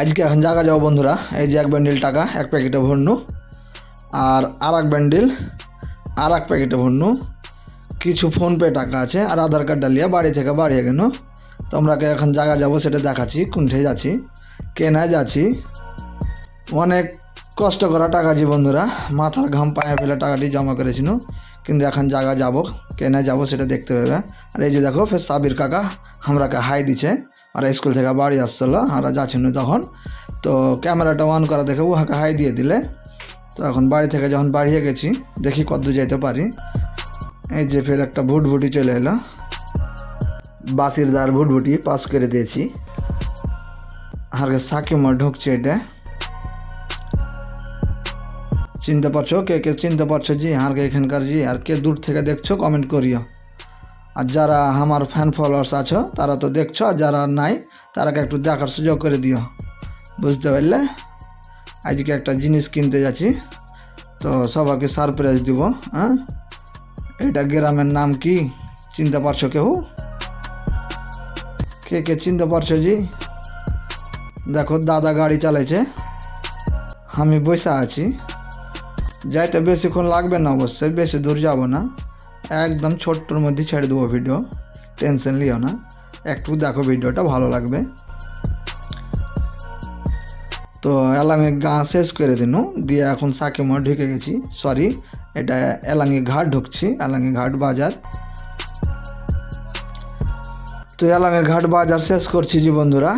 আজকে এখন জায়গা যাব বন্ধুরা, এই যে এক ব্যান্ডেল টাকা, এক প্যাকেটে ভরনু। আর আর এক ব্যান্ডেল আর এক প্যাকেটে ভরনু। কিছু ফোনপে টাকা আছে, আর আধার কার্ড ডালিয়া বাড়ি থেকে বাড়িয়ে গেল তোমরাকে এখন জায়গা যাব, সেটা দেখাচ্ছি, কোনঠে যাচ্ছি, কেনায় যাচ্ছি। অনেক কষ্ট করা টাকা জি বন্ধুরা, মাথার ঘাম পায়ে ফেলে টাকাটি জমা করেছিল কিন্তু এখন জায়গা যাব কেনে যাব, সেটা দেখতে হবে। আর এই যে দেখো, ফের সাবির কাকা, আমরাকে হাই দিছে। আর স্কুল থেকে বাড়ি আসছিল আমরা যাচ্ছিল তখন। তো ক্যামেরাটা অন করা দেখে উহাকে হাই দিয়ে দিলে। তো এখন বাড়ি থেকে যখন বাড়িয়ে গেছি, দেখি কত যেতে পারি। এই যে ফের একটা ভুটভুটি চলে এলো। বাসির দার ভুটভুটি পাস করে দিয়েছি। আর সাকিমা ঢুকছে এটা। চিনতে পারছ? কে কে চিনতে পারছ? জি আর কে এখানকার জি। আর কে দূর থেকে দেখছ কমেন্ট করিও। আর যারা আমার ফ্যান ফলোয়ার্স আছো, তারা তো দেখছ, আর যারা নাই, তারাকে একটু দেখার সুযোগ করে দিও। বুঝতে পারলে? আজকে একটা জিনিস কিনতে যাচ্ছি। তো সবাইকে সারপ্রাইজ দিব হ্যাঁ? এটা গ্রামের নাম কি? চিনতে পারছ কেউ? কে কে চিনতে পারছ জি? দেখো, দাদা গাড়ি চালাইছে। আমি বসে আছি। যাইতে বেশিক্ষণ লাগবে না অবশ্যই, বেশি দূর যাব না। একদম ছোট্টর মধ্যে ছেড়ে দেবো ভিডিও টেনশন লিও না। একটু দেখো ভিডিওটা ভালো লাগবে। তো এলাঙ্গে গা শেষ করে দিন দিয়ে এখন সাকিমা ঢুকে গেছি। সরি এটা এলাঙ্গে ঘাট ঢুকছি এলাঙ্গে ঘাট বাজার। তো এলাঙ্গের ঘাট বাজার শেষ করছি জি বন্ধুরা।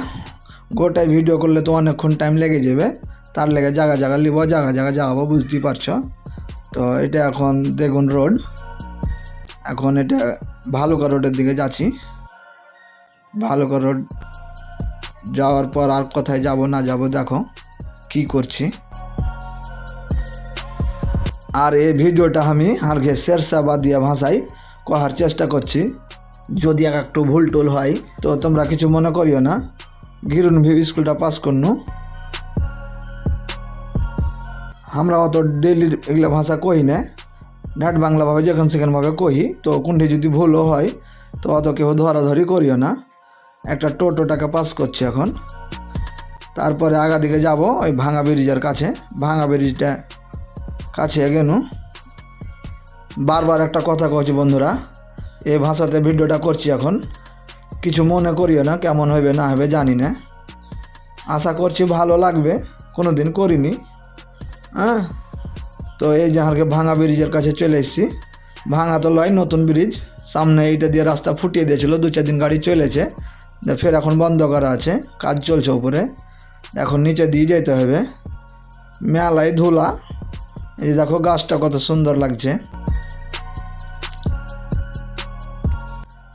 গোটাই ভিডিও করলে তো অনেকক্ষণ টাইম লেগে যাবে। তার লেগে জায়গা জায়গা লিব জায়গা জায়গা যাব, বুঝতেই পারছ। তো এটা এখন দেখুন রোড এখন এটা ভালুকা রোডের দিকে যাচ্ছি। ভালুকা রোড যাওয়ার পর আর কোথায় যাব না যাব দেখো, কি করছি। আর এই ভিডিওটা আমি আর ঘে শেরশা বাদ দিয়া ভাষায় কহার চেষ্টা করছি। যদি এক একটু ভুল টুল হয়, তো তোমরা কিছু মনে করিও না। গিরুন ভিউ স্কুলটা পাস করনু। আমরা অত ডেলি এগুলো ভাষা কই না? নাট বাংলাভাবে যেখান সেখানভাবে কই, তো কোনটি যদি ভুলও হয়, তো অত কেউ ধরাধরি করিও না। একটা টোটোটাকে পাস করছি এখন। তারপরে আগা দিকে যাব ওই ভাঙা ব্রিজের কাছে। ভাঙা ব্রিজটা কাছে গেনু। বারবার একটা কথা কছি বন্ধুরা এই ভাষাতে ভিডিওটা করছি এখন। কিছু মনে করিও না, কেমন হবে না হবে জানি না। আশা করছি ভালো লাগবে কোনো দিন করিনি। হ্যাঁ তো এই যে আমাকে ভাঙা ব্রিজের কাছে চলে এসেছি। ভাঙা তো লয়, নতুন ব্রিজ। সামনে এইটা দিয়ে রাস্তা ফুটিয়ে দিয়েছিল, দু চার দিন গাড়ি চলেছে। ফের এখন বন্ধ করা আছে, কাজ চলছে উপরে। এখন নিচে দিয়ে যেতে হবে। মেলায় ধুলা। এই দেখো গাছটা কত সুন্দর লাগছে।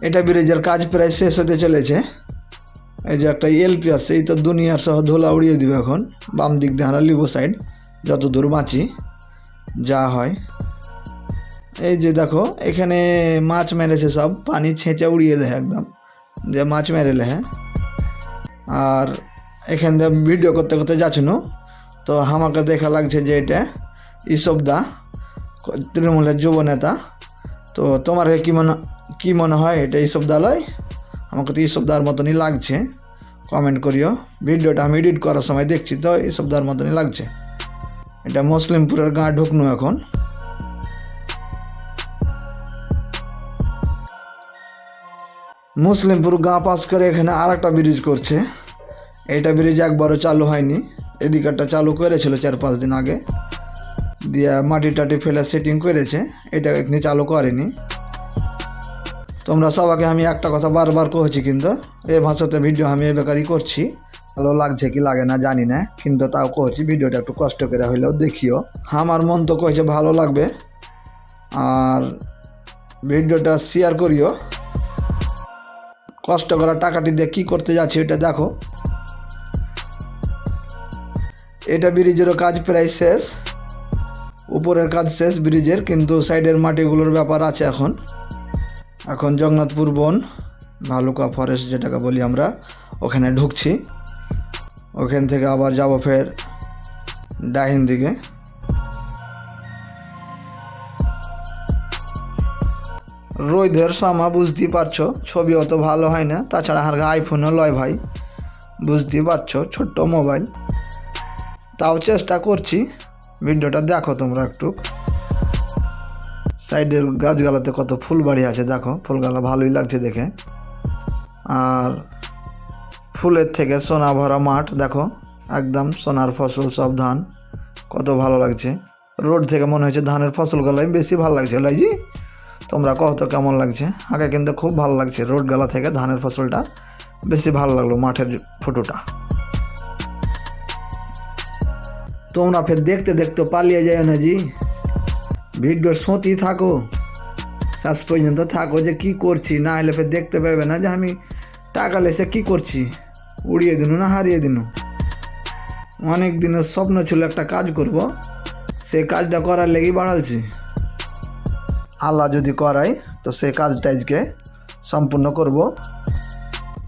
এটা ব্রিজের কাজ প্রায় শেষ হতে চলেছে। এই যে একটা এলপি আসছে এই তো দুনিয়ার সহ ধুলা উড়িয়ে দিবে এখন। বাম দিক দিয়ে হারা লিবো সাইড। যত দূর বাঁচি। যা হয়। এই যে দেখো, এখানে মাছ মেরেছে সব, পানি ছেঁচে উড়িয়ে দেয় একদম। যে মাছ মেরেলে হ্যাঁ? আর এখান দিয়ে ভিডিও করতে করতে যাচ্ছিল তো আমাকে দেখা লাগছে যে এটা ইসবদা তৃণমূলের যুব নেতা। তো তোমার কি মনে, কী মনে হয় এটা ইসব ইসবদালয় আমাকে তো ইসবদার মতনই লাগছে। কমেন্ট করিও। ভিডিওটা আমি এডিট করার সময় দেখছি, তো ইসবদার মতনই লাগছে। এটা মুসলিমপুরের গা ঢুকনু এখন। মুসলিমপুর গা পাস করে এখানে আর একটা ব্রিজ করছে। এটা ব্রিজ একবারও চালু হয়নি। এদিকটা চালু করেছিল চার পাঁচ দিন আগে। দিয়ে মাটি টাটি ফেলে সেটিং করেছে। এটা এখানে চালু করেনি। তোমরা সবাইকে আমি একটা কথা বারবার কহেছি কিন্তু এই ভাষাতে ভিডিও আমি এ বেকারই করছি। ভালো লাগছে কি লাগে না জানি না, কিন্তু তাও কহছি ভিডিওটা একটু কষ্ট করে হইলেও দেখিও। আমার মন তো কয়েছে ভালো লাগবে, আর ভিডিওটা শেয়ার করিও। কষ্ট করা টাকাটি দিয়ে কী করতে যাচ্ছি এটা দেখো। এটা ব্রিজেরও কাজ প্রায় শেষ, উপরের কাজ শেষ ব্রিজের কিন্তু সাইডের মাটিগুলোর ব্যাপার আছে এখন। এখন জগন্নাথপুর বন, ভালুকা ফরেস্ট যেটাকে বলি আমরা, ওখানে ঢুকছি। ওখান থেকে আবার যাব ফের ডাহিন দিকে। রোদের সামা বুঝতেই পারছ, ছবি অত ভালো হয় না, তাছাড়া আর আইফোনও লয় ভাই। বুঝতেই পারছ, ছোট্ট মোবাইল। তাও চেষ্টা করছি, ভিডিওটা দেখো তোমরা একটু। সাইডের গাছগালাতে কত ফুল বাড়ি আছে, দেখো, ফুলগালা ভালোই লাগছে দেখে। আর ফুলের থেকে সোনা ভরা মাঠ, দেখো, একদম সোনার ফসল, সব ধান। কত ভালো লাগছে। রোড থেকে মনে হচ্ছে ধানের ফসলগুলাই বেশি ভালো লাগছে লাইজি? তোমরা কহ তো কেমন লাগছে? আগে কিন্তু খুব ভালো লাগছে রোড গালা থেকে ধানের ফসলটা। বেশি ভালো লাগল মাঠের ফটোটা। তোমরা ফের দেখতে দেখতে পালিয়ে যায় না জি। ভিডিওর সতী থাকো। শেষ পর্যন্ত থাকো যে কি করছি, না হলে ফের দেখতে পাবে না যে আমি টাকা লেসে কি করছি। উড়িয়ে দিনু না হারিয়ে দিনু। অনেক দিনের স্বপ্ন ছিল একটা কাজ করব সেই কাজটা করার লেগেই বাড়ালছি। আল্লাহ যদি করাই তো সে কাজটা আজকে সম্পূর্ণ করব।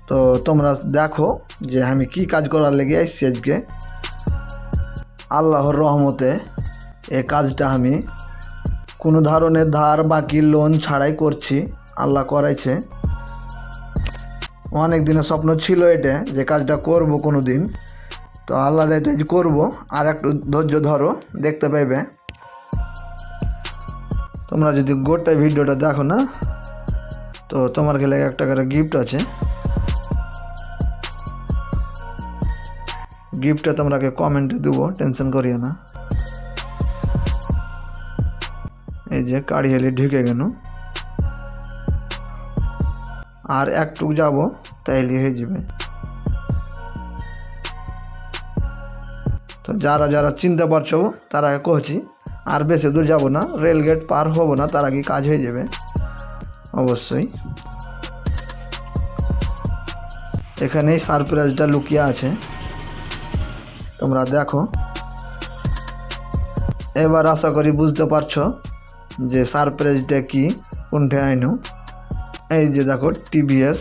তো তোমরা দেখো যে আমি কি কাজ করার লেগে এসেছি আজকে। আল্লাহর রহমতে এ কাজটা আমি কোনো ধরনের ধার বাকি লোন ছাড়াই করছি, আল্লাহ করাইছে। অনেক দিনের স্বপ্ন ছিল এটা, যে কাজটা করব কোনো দিন তো আল্লাহ দায়িত্ব করব, আর একটু ধৈর্য ধরো, দেখতে পাইবে। তোমরা যদি গোটা ভিডিওটা দেখো না, তো তোমার গেলে একটা করে গিফট আছে। গিফটটা তোমরাকে কমেন্টে দেবো টেনশন করিও না। এই যে কাড়ি হেলে ঢুকে গেল। আর একটু যাব, তাইলে হয়ে যাবে। তো যারা যারা চিনতে পারছ, তারা কহছি, আর বেশি দূর যাব না, রেল গেট পার হব না, তার আগে কাজ হয়ে যাবে, অবশ্যই। এখানেই সারপ্রাইজটা লুকিয়ে আছে। তোমরা দেখো। এবার আশা করি বুঝতে পারছ যে সারপ্রাইজটা কি, কোনটা আইনু। এই যে দেখো টিভিএস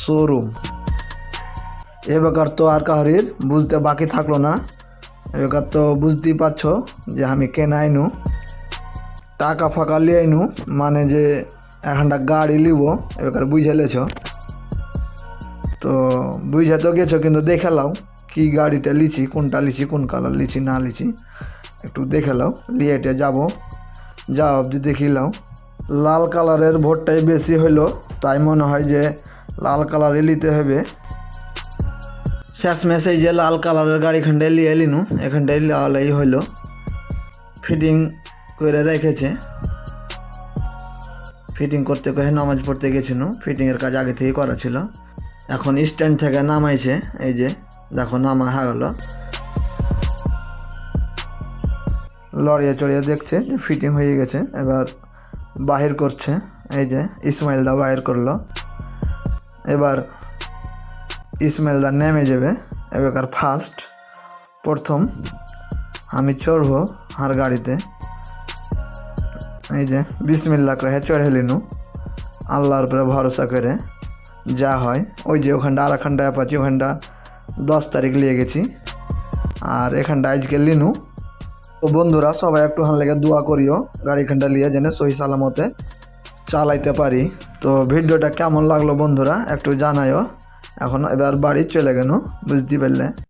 শোরুম এবার তো আর কাহরির বুঝতে বাকি থাকল না। এবার তো বুঝতেই পারছ যে আমি কেন আইনু। টাকা ফাঁকা লিয়ে আইনু মানে যে এখানটা গাড়ি লিব এবার বুঝে লেছ। তো বুঝে তো গেছো, কিন্তু দেখে লাও কি গাড়িটা লিছি, কোনটা লিছি, কোন কালার লিছি, না লিছি। একটু দেখে লাও লিয়ে এটা যাব। যাও, অবধি দেখি লাও। লাল কালারের ভোটটাই বেশি হইল, তাই মনে হয় যে লাল কালারে নিতে হবে। শেষমেশ এই যে লাল কালারের গাড়িখানটায় লিয়ে এলিনু এখানটায় লালাই হইল। ফিটিং করে রেখেছে। ফিটিং করতে কহে নামাজ পড়তে গেছিল ফিটিংয়ের কাজ আগে থেকেই করা ছিল। এখন স্ট্যান্ড থেকে নামাইছে, এই যে দেখো নামা হয়ে গেল। লড়িয়ে চড়িয়ে দেখছে যে ফিটিং হয়ে গেছে, এবার বাহির করছে, এই যে ইসমাইল দা বাহির করল। এবার ইসমাইল দা নেমে যাবে এবার ফার্স্ট প্রথম, আমি চড়বো আর গাড়িতে। এই যে বিসমিল্লা কহে, চড়ে লিনু। আল্লাহর উপরে ভরসা করে যা হয়। ওই যে ওখানটা আর এখানটা অ্যাপাচি, ওখানটা দশ তারিখ নিয়ে গেছি। আর এখানটা আজকে লিনু। তো বন্ধুরা, সবাই একটু হান লেগে দোয়া করিও, গাড়িখানটা নিয়ে যেন সহি সালামতে চালাইতে পারি। তো ভিডিওটা কেমন লাগল বন্ধুরা, একটু জানাইও। এখন এবার বাড়ি চলে গেল বুঝতে পারলে।